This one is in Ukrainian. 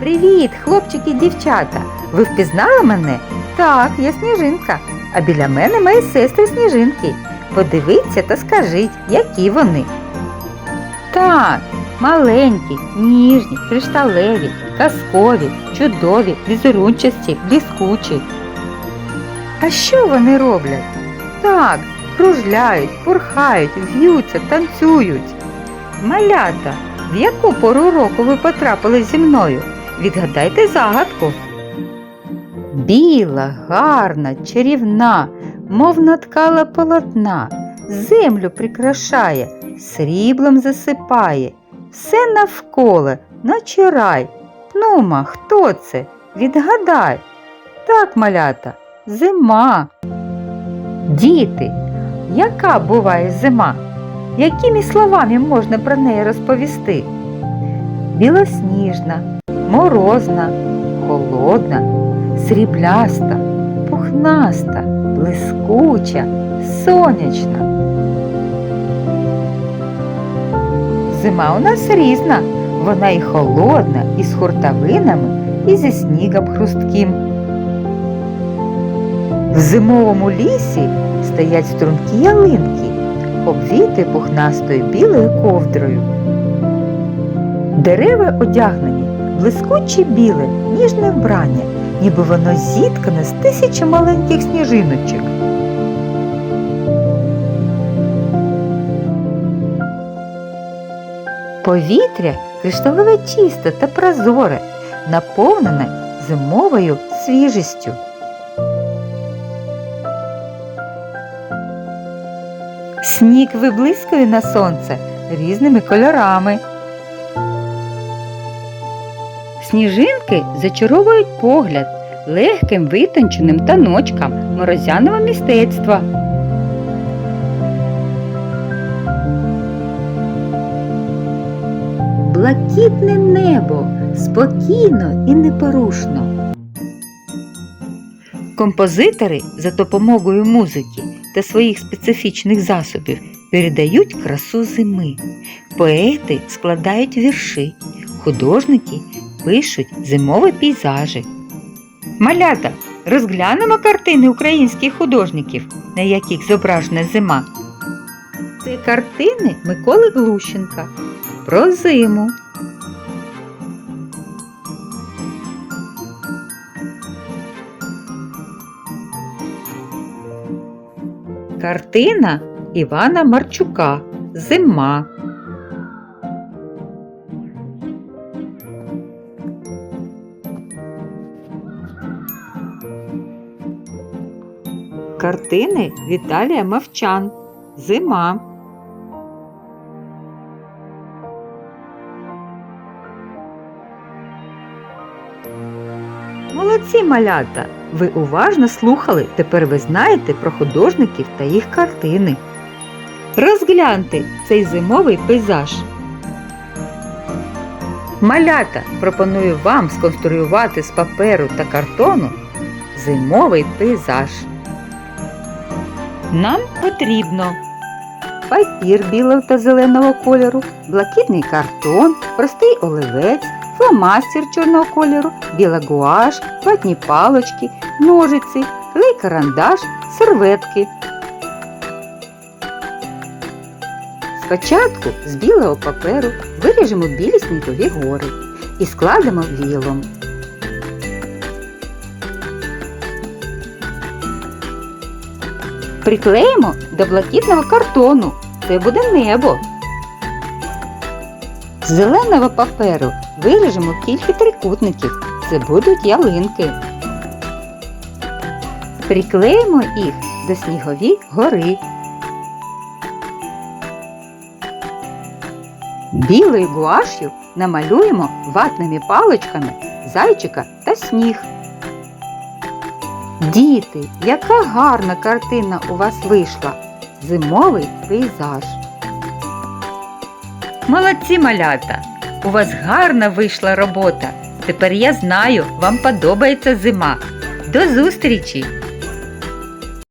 Привіт, хлопчики дівчата! Ви впізнали мене? Так, я сніжинка. А біля мене мої сестри сніжинки. Подивіться та скажіть, які вони. Так, маленькі, ніжні, кришталеві, казкові, чудові, візерунчасті, блискучі. А що вони роблять? Так, кружляють, пурхають, в'ються, танцюють. Малята, в яку пору року ви потрапили зі мною? Відгадайте загадку. Біла, гарна, чарівна, мов наткала полотна, землю прикрашає, сріблом засипає, все навколо, наче рай. Нума, хто це? Відгадай. Так, малята, зима. Діти, яка буває зима? Якими словами можна про неї розповісти? Білосніжна, морозна, холодна, срібляста, пухнаста, блискуча, сонячна. Зима у нас різна, вона і холодна, і з хуртовинами, і зі снігом хрустким. В зимовому лісі стоять стрункі ялинки, обвіти пухнастою білою ковдрою. Дерева одягнені блискуче біле, ніжне вбрання, ніби воно зіткане з тисячі маленьких сніжиночок. Повітря кришталеве чисте та прозоре, наповнене зимовою свіжістю. Сніг виблискує на сонце різними кольорами. Сніжинки зачаровують погляд легким витонченим таночкам морозяного містецтва. Блакитне небо спокійно і непорушно. Композитори за допомогою музики та своїх специфічних засобів передають красу зими. Поети складають вірші, художники пишуть зимові пейзажі. Малята, розглянемо картини українських художників, на яких зображена зима. Це картини Миколи Глущенка про зиму. Картина Івана Марчука Зима. Картини Віталія Мовчан Зима. Молодці малята! Ви уважно слухали. Тепер ви знаєте про художників та їх картини. Розгляньте цей зимовий пейзаж. Малята пропоную вам сконструювати з паперу та картону зимовий пейзаж. Нам потрібно папір білого та зеленого кольору, блакитний картон, простий оливець, фломастер чорного кольору, біла гуаш, ватні палочки, ножиці, клей карандаш, серветки. Спочатку з білого паперу виріжемо білі снігові гори і складемо вілом. Приклеїмо до блакитного картону. Це буде небо. З зеленого паперу виріжемо кілька трикутників. Це будуть ялинки. Приклеїмо їх до снігові гори. Білою гуаш'ю намалюємо ватними паличками зайчика та сніг. Діти, яка гарна картина у вас вийшла! Зимовий пейзаж. Молодці малята! У вас гарна вийшла робота. Тепер я знаю, вам подобається зима. До зустрічі!